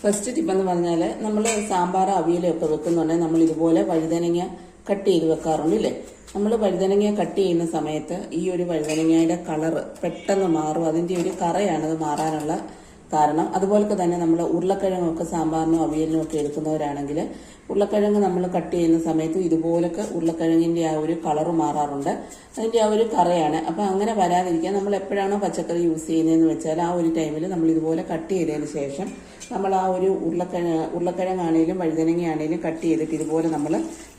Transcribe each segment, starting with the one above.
First tip എന്ന് പറഞ്ഞാൽ നമ്മൾ സാമ്പാർ അവിയലൊക്കെ വെക്കുന്നുണ്ടെങ്കിൽ നമ്മൾ ഇതുപോലെ വഴുതനങ്ങ കട്ട് ചെയ്ത് വെക്കാറുണ്ട് ഇല്ലേ? നമ്മൾ വഴുതനങ്ങ കട്ട് ചെയ്യുന്ന സമയത്ത് ഈ ഒരു വഴുതനങ്ങയുടെ കളറ് പെട്ടെന്ന് മാറും. അതിന്റെ ഒരു കറയാണത് മാറാനുള്ള കാരണം. അതുപോലെ തന്നെ നമ്മൾ ഉരുളക്കിഴങ്ങൊക്കെ സാമ്പാറിനും അവിയലിനും ഒക്കെ എടുക്കുന്നവരാണെങ്കിൽ ഉരുളക്കിഴങ്ങ് നമ്മൾ കട്ട് ചെയ്യുന്ന സമയത്ത് ഇതുപോലൊക്കെ ഉരുളക്കിഴങ്ങിന്റെ ആ ഒരു കളറ് മാറാറുണ്ട്. അതിന്റെ ആ ഒരു കറയാണ്. അപ്പോൾ അങ്ങനെ വരാതിരിക്കാൻ നമ്മൾ എപ്പോഴാണോ പച്ചക്കറി യൂസ് ചെയ്യുന്നതെന്ന് വെച്ചാൽ ആ ഒരു ടൈമിൽ നമ്മൾ ഇതുപോലെ കട്ട് ചെയ്തതിന് ശേഷം നമ്മൾ ആ ഒരു ഉരുളക്കിഴ ഉരുളക്കിഴങ്ങാണേലും വഴുതനങ്ങയാണേലും കട്ട് ചെയ്തിട്ട് ഇതുപോലെ നമ്മൾ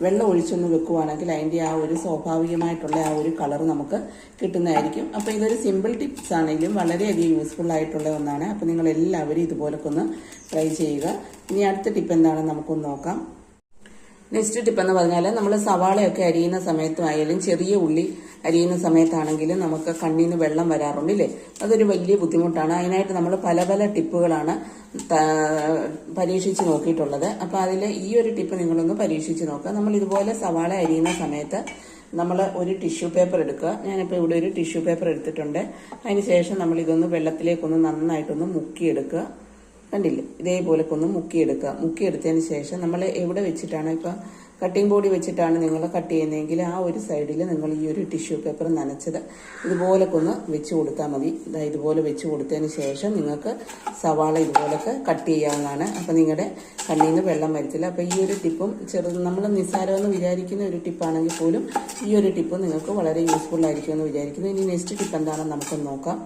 വെള്ളം ഒഴിച്ചൊന്ന് വെക്കുവാണെങ്കിൽ അതിന്റെ ആ ഒരു സ്വാഭാവികമായിട്ടുള്ള ആ ഒരു കളർ നമുക്ക് കിട്ടുന്നതായിരിക്കും. അപ്പോൾ ഇതൊരു സിമ്പിൾ ടിപ്സ് ആണെങ്കിലും വളരെയധികം യൂസ്ഫുൾ ആയിട്ടുള്ള ഒന്നാണ്. അപ്പോൾ നിങ്ങൾ എല്ലാവരും ഇതുപോലൊക്കെ ഒന്ന് ട്രൈ ചെയ്യുക. ഇനി അടുത്ത ടിപ്പ് എന്താണെന്ന് നമുക്കൊന്ന് നോക്കാം. നെക്സ്റ്റ് ടിപ്പ് എന്ന് പറഞ്ഞാൽ നമ്മൾ സവാളയൊക്കെ അരിയുന്ന സമയത്തായാലും ചെറിയ ഉള്ളി അരിയുന്ന സമയത്താണെങ്കിലും നമുക്ക് കണ്ണിൽ നിന്ന് വെള്ളം വരാറുണ്ട് ഇല്ലേ? അതൊരു വലിയ ബുദ്ധിമുട്ടാണ്. അതിനായിട്ട് നമ്മൾ പല പല ടിപ്പുകളാണ് പരീക്ഷിച്ച് നോക്കിയിട്ടുള്ളത്. അപ്പോൾ അതിൽ ഈ ഒരു ടിപ്പ് നിങ്ങളൊന്ന് പരീക്ഷിച്ച് നോക്കുക. നമ്മൾ ഇതുപോലെ സവാള അരിയുന്ന സമയത്ത് നമ്മൾ ഒരു ടിഷ്യൂ പേപ്പർ എടുക്കുക. ഞാനിപ്പോൾ ഇവിടെ ഒരു ടിഷ്യൂ പേപ്പർ എടുത്തിട്ടുണ്ട്. അതിന് ശേഷം നമ്മൾ ഇതൊന്ന് വെള്ളത്തിലേക്കൊന്ന് നന്നായിട്ടൊന്ന് മുക്കിയെടുക്കുക. കണ്ടില്ലേ. ഇതേപോലെ ഒന്ന് മുക്കിയെടുക്കുക. മുക്കിയെടുത്തതിന് ശേഷം നമ്മൾ എവിടെ വെച്ചിട്ടാണ് ഇപ്പം കട്ടിംഗ് ബോർഡ് വെച്ചിട്ടാണ് നിങ്ങൾ കട്ട് ചെയ്യുന്നതെങ്കിൽ ആ ഒരു സൈഡിൽ നിങ്ങൾ ഈ ഒരു ടിഷ്യൂ പേപ്പർ നനച്ചത്. ഇതുപോലൊക്കെ ഒന്ന് വെച്ച് കൊടുത്താൽ മതി. ഇതാ ഇതുപോലെ വെച്ച് കൊടുത്തതിന് ശേഷം നിങ്ങൾക്ക് സവാള ഇതുപോലൊക്കെ കട്ട് ചെയ്യാവുന്നതാണ്. അപ്പം നിങ്ങളുടെ കണ്ണിൽ നിന്ന് വെള്ളം വരത്തില്ല. അപ്പോൾ ഈ ഒരു ടിപ്പും ചെറുത് നമ്മൾ നിസ്സാരമെന്ന് വിചാരിക്കുന്ന ഒരു ടിപ്പാണെങ്കിൽ പോലും ഈ ഒരു ടിപ്പ് നിങ്ങൾക്ക് വളരെ യൂസ്ഫുൾ ആയിരിക്കുമെന്ന് വിചാരിക്കുന്നു. ഇനി നെക്സ്റ്റ് ടിപ്പ് എന്താണെന്ന് നമുക്ക് നോക്കാം.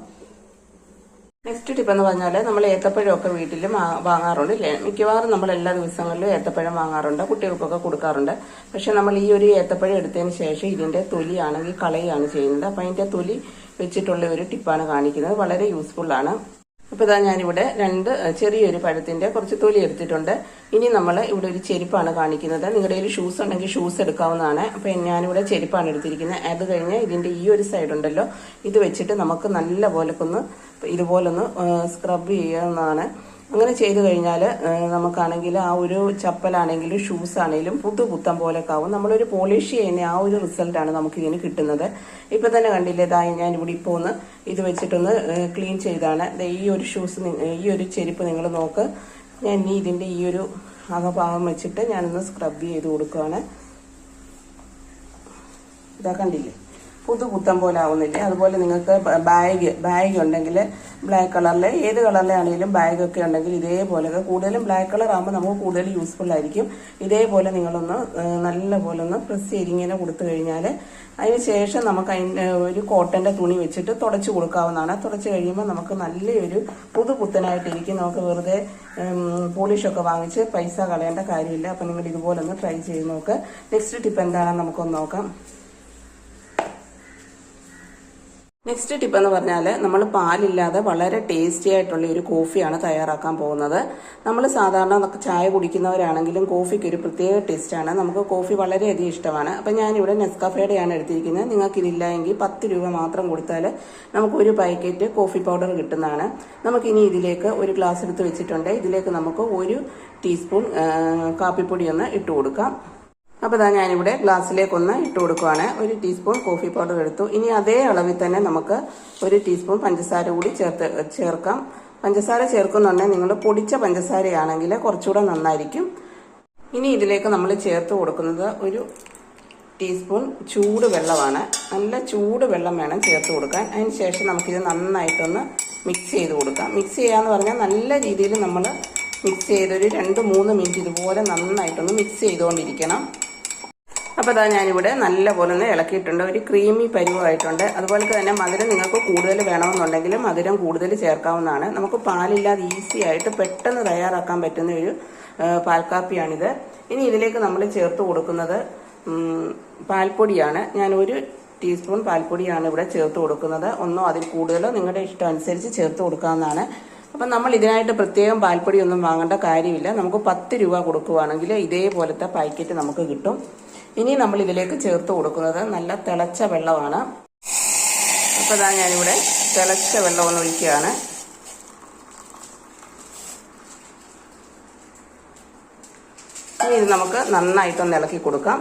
നെക്സ്റ്റ് ടിപ്പ് എന്ന് പറഞ്ഞാൽ നമ്മൾ ഏത്തപ്പഴമൊക്കെ വീട്ടിലും വാങ്ങാറുണ്ട്. മിക്കവാറും നമ്മൾ എല്ലാ ദിവസങ്ങളിലും ഏത്തപ്പഴം വാങ്ങാറുണ്ട്. കുട്ടികൾക്കൊക്കെ കൊടുക്കാറുണ്ട്. പക്ഷെ നമ്മൾ ഈ ഒരു ഏത്തപ്പഴം എടുത്തതിന് ശേഷം ഇതിന്റെ തൊലിയാണെങ്കിൽ കളയാണ് ചെയ്യുന്നത്. അപ്പം അതിന്റെ തൊലി വെച്ചിട്ടുള്ള ഒരു ടിപ്പാണ് കാണിക്കുന്നത്. വളരെ യൂസ്ഫുള്ളാണ് അപ്പോൾ ഇതാ ഞാനിവിടെ രണ്ട് ചെറിയൊരു പഴത്തിന്റെ കുറച്ച് തൊലി എടുത്തിട്ടുണ്ട്. ഇനി നമ്മൾ ഇവിടെ ഒരു ചെരുപ്പാണ് കാണിക്കുന്നത്. നിങ്ങളുടെ ഒരു ഷൂസ് ഉണ്ടെങ്കിൽ ഷൂസ് എടുക്കാവുന്നതാണ്. അപ്പോൾ ഞാനിവിടെ ചെരുപ്പാണ് എടുത്തിരിക്കുന്നത് അത് കഴിഞ്ഞ് ഇതിന്റെ ഈ ഒരു സൈഡ് ഉണ്ടല്ലോ. ഇത് വെച്ചിട്ട് നമുക്ക് നല്ല പോലെ ഒന്ന് ഇതുപോലൊന്ന് സ്ക്രബ് ചെയ്യാവുന്നതാണ്. അങ്ങനെ ചെയ്തു കഴിഞ്ഞാൽ നമുക്കാണെങ്കിൽ ആ ഒരു ചപ്പലാണെങ്കിലും ഷൂസ് ആണെങ്കിലും പുതു പുത്തം പോലൊക്കെ ആവും. നമ്മളൊരു പോളിഷ് ചെയ്യുന്ന ആ ഒരു റിസൾട്ടാണ് നമുക്ക് ഇതിന് കിട്ടുന്നത്. ഇപ്പം തന്നെ കണ്ടില്ലേ ഇതായി ഞാൻ ഇവിടെ ഇപ്പോൾ ഒന്ന് ഇത് വെച്ചിട്ടൊന്ന് ക്ലീൻ ചെയ്താണ്. ഈ ഒരു ഷൂസ് ഈ ഒരു ചെരുപ്പ് നിങ്ങൾ നോക്ക്. ഞാൻ ഇനി ഇതിന്റെ ഈ ഒരു അകഭാഗം വെച്ചിട്ട് ഞാനൊന്ന് സ്ക്രബ് ചെയ്ത് കൊടുക്കുകയാണ് ഇതാ കണ്ടില്ലേ? പുതു പുത്തം പോലെ ആവുന്നില്ലേ? അതുപോലെ നിങ്ങൾക്ക് ബാഗ് ബാഗ് ഉണ്ടെങ്കിൽ ബ്ലാക്ക് കളറിൽ ഏത് കളറിലാണെങ്കിലും ബാഗ് ഒക്കെ ഉണ്ടെങ്കിൽ ഇതേപോലെ കൂടുതലും ബ്ലാക്ക് കളർ ആകുമ്പോൾ നമുക്ക് കൂടുതൽ യൂസ്ഫുൾ ആയിരിക്കും. ഇതേപോലെ നിങ്ങളൊന്ന് നല്ല പോലെ ഒന്ന് പ്രസ് ചെയ്ത് ഇങ്ങനെ കൊടുത്തു കഴിഞ്ഞാൽ അതിന് ശേഷം നമുക്ക് അതിന്റെ ഒരു കോട്ടന്റെ തുണി വെച്ചിട്ട് തുടച്ചു കൊടുക്കാവുന്നതാണ്. തുടച്ചു കഴിയുമ്പോൾ നമുക്ക് നല്ലൊരു പുതു പുത്തനായിട്ടിരിക്കും നമുക്ക് വെറുതെ പോളിഷൊക്കെ വാങ്ങിച്ച് പൈസ കളയേണ്ട കാര്യമില്ല. അപ്പം നിങ്ങൾ ഇതുപോലെ ഒന്ന് ട്രൈ ചെയ്ത് നോക്ക്. നെക്സ്റ്റ് ടിപ്പ് എന്താണെന്ന് നമുക്കൊന്ന് നോക്കാം. നെക്സ്റ്റ് ടിപ്പ് എന്ന് പറഞ്ഞാൽ നമ്മൾ പാലില്ലാതെ വളരെ ടേസ്റ്റി ആയിട്ടുള്ള ഒരു കോഫിയാണ് തയ്യാറാക്കാൻ പോകുന്നത്. നമ്മൾ സാധാരണ ചായ കുടിക്കുന്നവരാണെങ്കിലും കോഫിക്ക് ഒരു പ്രത്യേക ടേസ്റ്റാണ് നമുക്ക് കോഫി വളരെയധികം ഇഷ്ടമാണ്. അപ്പം ഞാനിവിടെ നെസ്കഫേയുടെയാണ് എടുത്തിരിക്കുന്നത്. നിങ്ങൾക്ക് ഇതില്ല എങ്കിൽ പത്ത് രൂപ മാത്രം കൊടുത്താൽ നമുക്ക് ഒരു പാക്കറ്റ് കോഫി പൗഡർ കിട്ടുന്നതാണ്. നമുക്കിനി ഇതിലേക്ക് ഒരു ഗ്ലാസ് എടുത്ത് വെച്ചിട്ടുണ്ട്. ഇതിലേക്ക് നമുക്ക് ഒരു ടീസ്പൂൺ കാപ്പിപ്പൊടി ഒന്ന് ഇട്ട് കൊടുക്കാം. അപ്പോൾ ഇതാ ഞാനിവിടെ ഗ്ലാസ്സിലേക്കൊന്ന് ഇട്ട് കൊടുക്കുവാണ്. ഒരു ടീസ്പൂൺ കോഫി പൗഡർ എടുത്തു. ഇനി അതേ അളവിൽ തന്നെ നമുക്ക് ഒരു ടീസ്പൂൺ പഞ്ചസാര കൂടി ചേർത്ത് ചേർക്കാം. പഞ്ചസാര ചേർക്കുന്നുണ്ടെങ്കിൽ നിങ്ങൾ പൊടിച്ച പഞ്ചസാരയാണെങ്കിൽ കുറച്ചുകൂടെ നന്നായിരിക്കും. ഇനി ഇതിലേക്ക് നമ്മൾ ചേർത്ത് കൊടുക്കുന്നത് ഒരു ടീസ്പൂൺ ചൂട് വെള്ളമാണ്. നല്ല ചൂട് വെള്ളം വേണം ചേർത്ത് കൊടുക്കാൻ. അതിന് ശേഷം നമുക്കിത് നന്നായിട്ടൊന്ന് മിക്സ് ചെയ്ത് കൊടുക്കാം. മിക്സ് ചെയ്യാന്ന് പറഞ്ഞാൽ നല്ല രീതിയിൽ നമ്മൾ മിക്സ് ചെയ്തൊരു രണ്ട് മൂന്ന് മിനിറ്റ് ഇതുപോലെ നന്നായിട്ടൊന്ന് മിക്സ് ചെയ്തുകൊണ്ടിരിക്കണം. അപ്പോൾ അതാ ഞാനിവിടെ നല്ലപോലെ ഒന്ന് ഇളക്കിയിട്ടുണ്ട്. ഒരു ക്രീമി പരുവമായിട്ടുണ്ട് അതുപോലെ തന്നെ മധുരം നിങ്ങൾക്ക് കൂടുതൽ വേണമെന്നുണ്ടെങ്കിൽ മധുരം കൂടുതൽ ചേർക്കാവുന്നതാണ്. നമുക്ക് പാലില്ലാതെ ഈസി ആയിട്ട് പെട്ടെന്ന് തയ്യാറാക്കാൻ പറ്റുന്ന ഒരു പാൽക്കാപ്പിയാണിത്. ഇനി ഇതിലേക്ക് നമ്മൾ ചേർത്ത് കൊടുക്കുന്നത് പാൽപ്പൊടിയാണ്. ഞാൻ ഒരു ടീസ്പൂൺ പാൽപ്പൊടിയാണ് ഇവിടെ ചേർത്ത് കൊടുക്കുന്നത്. ഒന്നോ അതിൽ കൂടുതലോ നിങ്ങളുടെ ഇഷ്ടം അനുസരിച്ച് ചേർത്ത് കൊടുക്കാവുന്നതാണ്. അപ്പം നമ്മൾ ഇതിനായിട്ട് പ്രത്യേകം പാൽപ്പൊടിയൊന്നും വാങ്ങേണ്ട കാര്യമില്ല. നമുക്ക് പത്ത് രൂപ കൊടുക്കുവാണെങ്കിൽ ഇതേപോലത്തെ പാക്കറ്റ് നമുക്ക് കിട്ടും. ഇനി നമ്മൾ ഇതിലേക്ക് ചേർത്ത് കൊടുക്കുന്നത് നല്ല തിളച്ച വെള്ളമാണ്. അപ്പോൾ ഇതാ ഞാനിവിടെ തിളച്ച വെള്ളം ഒന്ന് ഒഴിക്കുകയാണ്. ഇനി ഇത് നമുക്ക് നന്നായിട്ടൊന്ന് ഇളക്കി കൊടുക്കാം.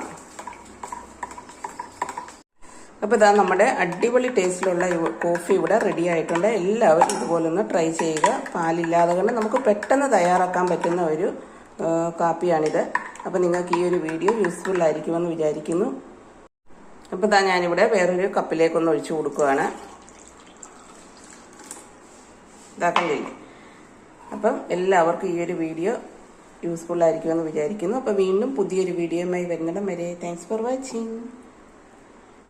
അപ്പോൾ ഇതാ നമ്മുടെ അടിപൊളി ടേസ്റ്റിലുള്ള കോഫി ഇവിടെ റെഡി ആയിട്ടുണ്ട്. എല്ലാവരും ഇതുപോലെ ഒന്ന് ട്രൈ ചെയ്യുക. പാലില്ലാതെ കൊണ്ട് നമുക്ക് പെട്ടെന്ന് തയ്യാറാക്കാൻ പറ്റുന്ന ഒരു കാപ്പിയാണിത്. അപ്പോൾ നിങ്ങൾക്ക് ഈ ഒരു വീഡിയോ യൂസ്ഫുൾ ആയിരിക്കുമെന്ന് വിചാരിക്കുന്നു. അപ്പോൾ ഇതാ ഞാനിവിടെ വേറൊരു കപ്പിലേക്കൊന്ന് ഒഴിച്ചു കൊടുക്കുകയാണ് ഇതാക്കുന്നില്ലേ അപ്പം എല്ലാവർക്കും ഈ ഒരു വീഡിയോ യൂസ്ഫുൾ ആയിരിക്കുമെന്ന് വിചാരിക്കുന്നു. അപ്പോൾ വീണ്ടും പുതിയൊരു വീഡിയോയുമായി വരുന്നിടം വരെ. Thanks for watching